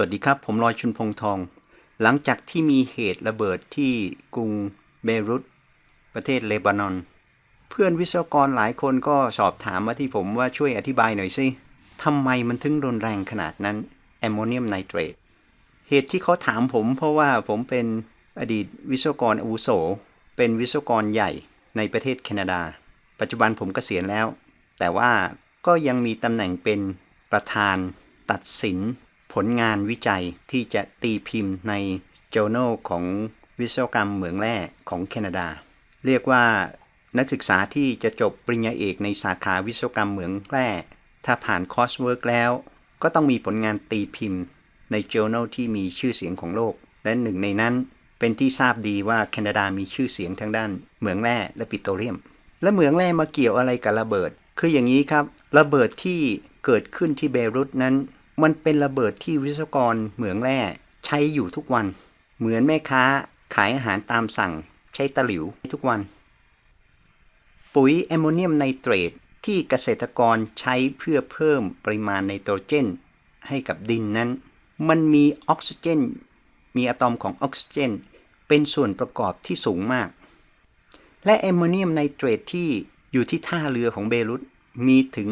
วัสดีครับ ผมลอยชุนพงทอง หลังจากที่มีเหตุระเบิดที่กรุงเบรุตประเทศเลบานอน เพื่อนวิศวกรหลายคนก็สอบถามมาที่ผมว่าช่วยอธิบายหน่อยสิทำไมมันถึงรุนแรงขนาดนั้นแอมโมเนียมไนเตรตเหตุที่เขาถามผมเพราะว่าผมเป็นอดีตวิศวกรอาวุโส เป็นวิศวกรใหญ่ในประเทศแคนาดา ปัจจุบันผมกเกษียณแล้ว แต่ว่าก็ยังมีตำแหน่งเป็นประธานตัดสิน ผลงานวิจัยที่จะตีพิมพ์ใน Journal ของวิศวกรรมเหมืองแร่ของแคนาดา เรียกว่านักศึกษาที่จะจบปริญญาเอกในสาขาวิศวกรรมเหมืองแร่ ถ้าผ่านคอร์สเวิร์กแล้ว ก็ต้องมีผลงานตีพิมพ์ใน Journal ที่มีชื่อเสียงของโลก และหนึ่งในนั้นเป็นที่ทราบดีว่าแคนาดามีชื่อเสียงทางด้านเหมืองแร่และปิโตรเลียม และเหมืองแร่มาเกี่ยวอะไรกับระเบิด คืออย่างนี้ครับ ระเบิดที่เกิดขึ้นที่เบรุตนั้น มันเป็นระเบิดที่วิศวกรเหมืองแร่ใช้อยู่ทุกวัน เหมือนแม่ค้าขายอาหารตามสั่ง ใช้ตะหลิวทุกวัน ปุ๋ยแอมโมเนียมไนเตรตที่เกษตรกรใช้เพื่อเพิ่มปริมาณไนโตรเจน ให้กับดินนั้น มันมีออกซิเจน มีอะตอมของออกซิเจน เป็นส่วนประกอบที่สูงมาก และแอมโมเนียมไนเตรตที่อยู่ที่ท่าเรือของเบรุตมีถึง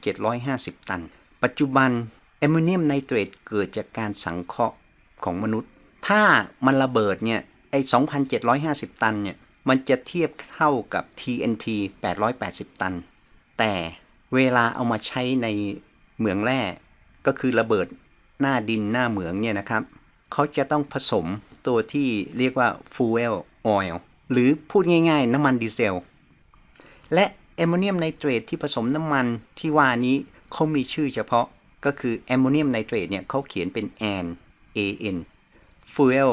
2,750 ตัน ปัจจุบันแอมโมเนียมไนเตรตเกิดจากการสังเคราะห์ของมนุษย์ ถ้ามันระเบิดเนี่ยไอ้ 2,750 ตันเนี่ยมันจะเทียบเท่ากับ TNT 880 ตัน แต่เวลาเอามาใช้ในเหมืองแร่ก็คือระเบิดหน้าดินหน้าเหมืองเนี่ยนะครับ เขาจะต้องผสมตัวที่เรียกว่า fuel oil หรือพูดง่ายๆ น้ำมันดีเซล และแอมโมเนียมไนเตรตที่ผสมน้ำมันที่ว่านี้ เขามีชื่อเฉพาะก็คือแอมโมเนียมไนเตรตเนี่ยเขาเขียนเป็น AN AN fuel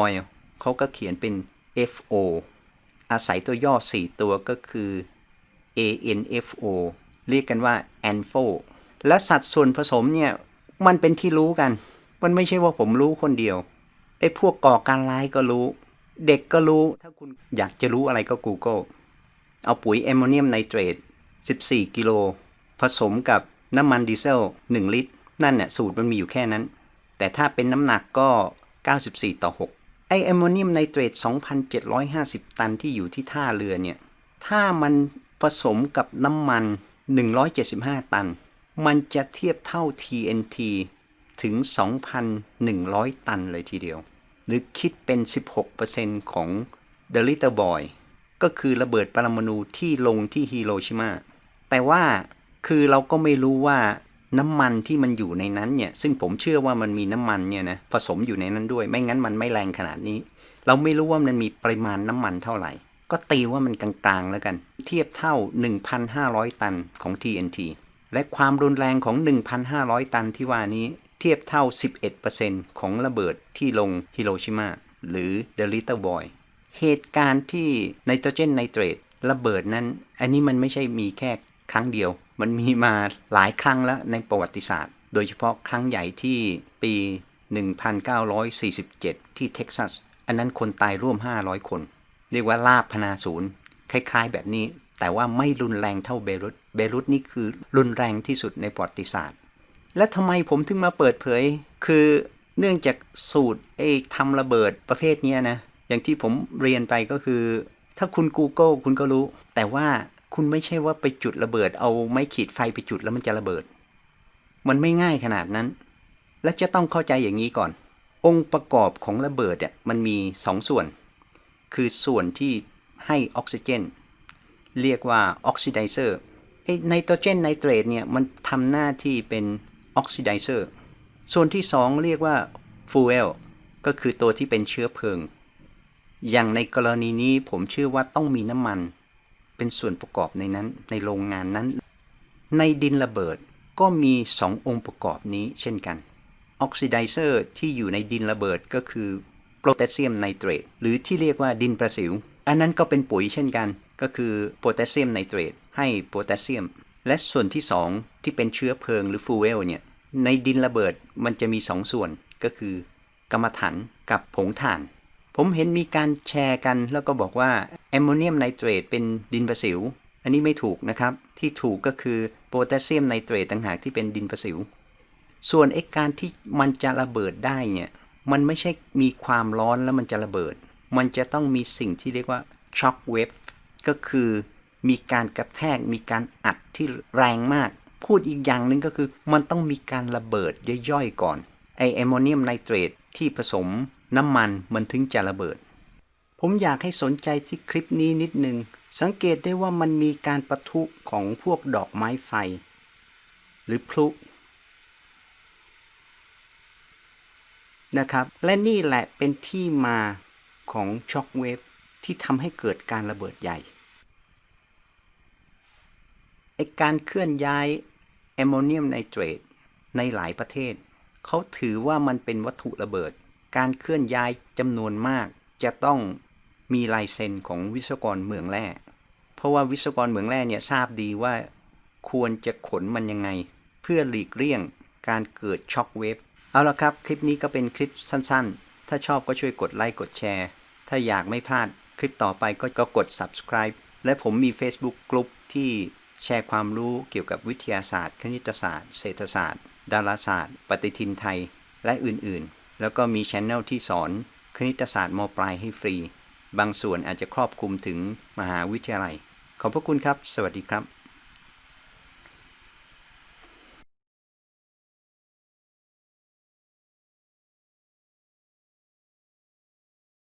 oil เขาก็เขียนเป็น FO อาศัยตัวย่อ 4 ตัวก็คือ ANFO เรียกกันว่า ANFO และสัดส่วนผสมเนี่ย มันเป็นที่รู้กัน มันไม่ใช่ว่าผมรู้คนเดียว ไอ้พวกก่อการร้ายก็รู้ เด็กก็รู้ ถ้าคุณอยากจะรู้อะไรก็ Google เอาปุ๋ยแอมโมเนียมไนเตรต 14 กิโล ผสมกับน้ำมันดีเซล 1 ลิตร นั่นน่ะสูตรมันมีอยู่แค่นั้น แต่ถ้าเป็นน้ำหนักก็ 94 ต่อ 6 ไอแอมโมเนียมไนเตรต 2,750 ตันที่อยู่ที่ท่าเรือเนี่ย ถ้ามันผสมกับน้ำมัน 175 ตัน มันจะเทียบเท่า TNT ถึง 2,100 ตันเลยทีเดียว หรือคิดเป็น 16%ของ The Little Boy ก็คือระเบิดปรมาณูที่ลงที่ฮิโรชิมา แต่ว่า คือเราก็ไม่รู้ว่าน้ำมันที่มันอยู่ในนั้นเนี่ย ซึ่งผมเชื่อว่ามันมีน้ำมันเนี่ยนะผสมอยู่ในนั้นด้วย ไม่งั้นมันไม่แรงขนาดนี้ เราไม่รู้ว่ามันมีปริมาณน้ำมันเท่าไหร่ ก็ตีว่ามันกลางๆแล้วกัน เทียบเท่า 1,500 ตันของ TNT และความรุนแรงของ 1,500 ตันที่ว่านี้เทียบเท่า 11%ของระเบิดที่ลงฮิโรชิมาหรือ The Little Boy เหตุการณ์ที่ไนโตรเจนไนเตรตระเบิดนั้น อันนี้มันไม่ใช่มีแค่ครั้งเดียว มันมีมาหลายครั้งแล้วในประวัติศาสตร์ โดยเฉพาะครั้งใหญ่ที่ปี 1947 ที่เท็กซัส อันนั้นคนตายร่วม 500 คน เรียกว่าลาบพนาศูนย์ คล้ายๆ แบบนี้ แต่ว่าไม่รุนแรงเท่าเบรุต เบรุตนี่คือรุนแรงที่สุดในประวัติศาสตร์ และทำไมผมถึงมาเปิดเผย คือเนื่องจากสูตรไอ้ทำระเบิดประเภทนี้นะ อย่างที่ผมเรียนไปก็คือ ถ้าคุณ Google คุณก็รู้ แต่ว่า คุณไม่ใช่ว่าไปจุดระเบิด เอาไม้ขีดไฟไปจุดแล้วมันจะระเบิด มันไม่ง่ายขนาดนั้น และจะต้องเข้าใจอย่างนี้ก่อน องค์ประกอบของระเบิดเนี่ยมันมี2ส่วน คือส่วนที่ให้ออกซิเจน เรียกว่าออกซิไดเซอร์ไอ้ไนโตรเจนไนเตรตเนี่ยมันทำหน้าที่เป็นออกซิไดเซอร์ส่วนที่ 2 เรียกว่าฟูเอลก็คือตัวที่เป็นเชื้อเพลิง อย่างในกรณีนี้ผมเชื่อว่าต้องมีน้ำมัน เป็นส่วนประกอบในนั้นในโรงงานนั้น ในดินระเบิดก็มี2องค์ประกอบนี้เช่นกัน ออกซิไดเซอร์ที่อยู่ในดินระเบิดก็คือโพแทสเซียมไนเตรตหรือที่เรียกว่าดินประสิว อันนั้นก็เป็นปุ๋ยเช่นกัน ก็คือโพแทสเซียมไนเตรตให้โพแทสเซียม และส่วนที่ 2 ที่เป็นเชื้อเพลิงหรือฟูเอลเนี่ยในดินระเบิดมันจะมี 2ส่วนก็คือกรรมฐานกับผงถ่าน ผมเห็นมีการแชร์กัน แล้วก็บอกว่าแอมโมเนียมไนเตรตเป็นดินประสิว อันนี้ไม่ถูกนะครับ ที่ถูกก็คือโพแทสเซียมไนเตรตต่างหากที่เป็นดินประสิว ส่วนไอ้การที่มันจะระเบิดได้เนี่ยมันไม่ใช่มีความร้อนแล้วมันจะระเบิด มันจะต้องมีสิ่งที่เรียกว่าช็อคเวฟก็คือมีการกระแทกมีการอัดที่แรงมาก พูดอีกอย่างหนึ่งก็คือ มันต้องมีการระเบิดย่อยๆก่อนไอแอมโมเนียมไนเตรต ที่ผสมน้ำมันมันถึงจะระเบิด ผมอยากให้สนใจที่คลิปนี้นิดนึง สังเกตได้ว่ามันมีการประทุของพวกดอกไม้ไฟ หรือพลุนะครับ และนี่แหละเป็นที่มาของช็อคเวฟที่ทำให้เกิดการระเบิดใหญ่ไอการเคลื่อนย้ายแอมโมเนียมไนเตรตในหลายประเทศ เขาถือว่ามันเป็นวัตถุระเบิด การเคลื่อนย้ายจำนวนมาก จะต้องมีลายเซ็นของวิศวกรเมืองแร่ เพราะว่าวิศวกรเมืองแร่เนี่ยทราบดีว่า ควรจะขนมันยังไง เพื่อหลีกเลี่ยงการเกิดช็อคเวฟ เอาละครับ คลิปนี้ก็เป็นคลิปสั้นๆ ถ้าชอบก็ช่วยกดไลค์กดแชร์ ถ้าอยากไม่พลาดคลิปต่อไปก็ก็กด subscribe และผมมี Facebook กลุ่มที่แชร์ความรู้เกี่ยวกับวิทยาศาสตร์ คณิตศาสตร์ เศรษฐศาสตร์ ดาราศาสตร์ ปฏิทินไทย และอื่นๆ แล้วก็มีช anel ที่สอนคณิตศาสตร์มปลายให้ฟรี บางส่วนอาจจะครอบคลุมถึงมหาวิทยาลัย ขอบพระคุณครับ สวัสดีครับ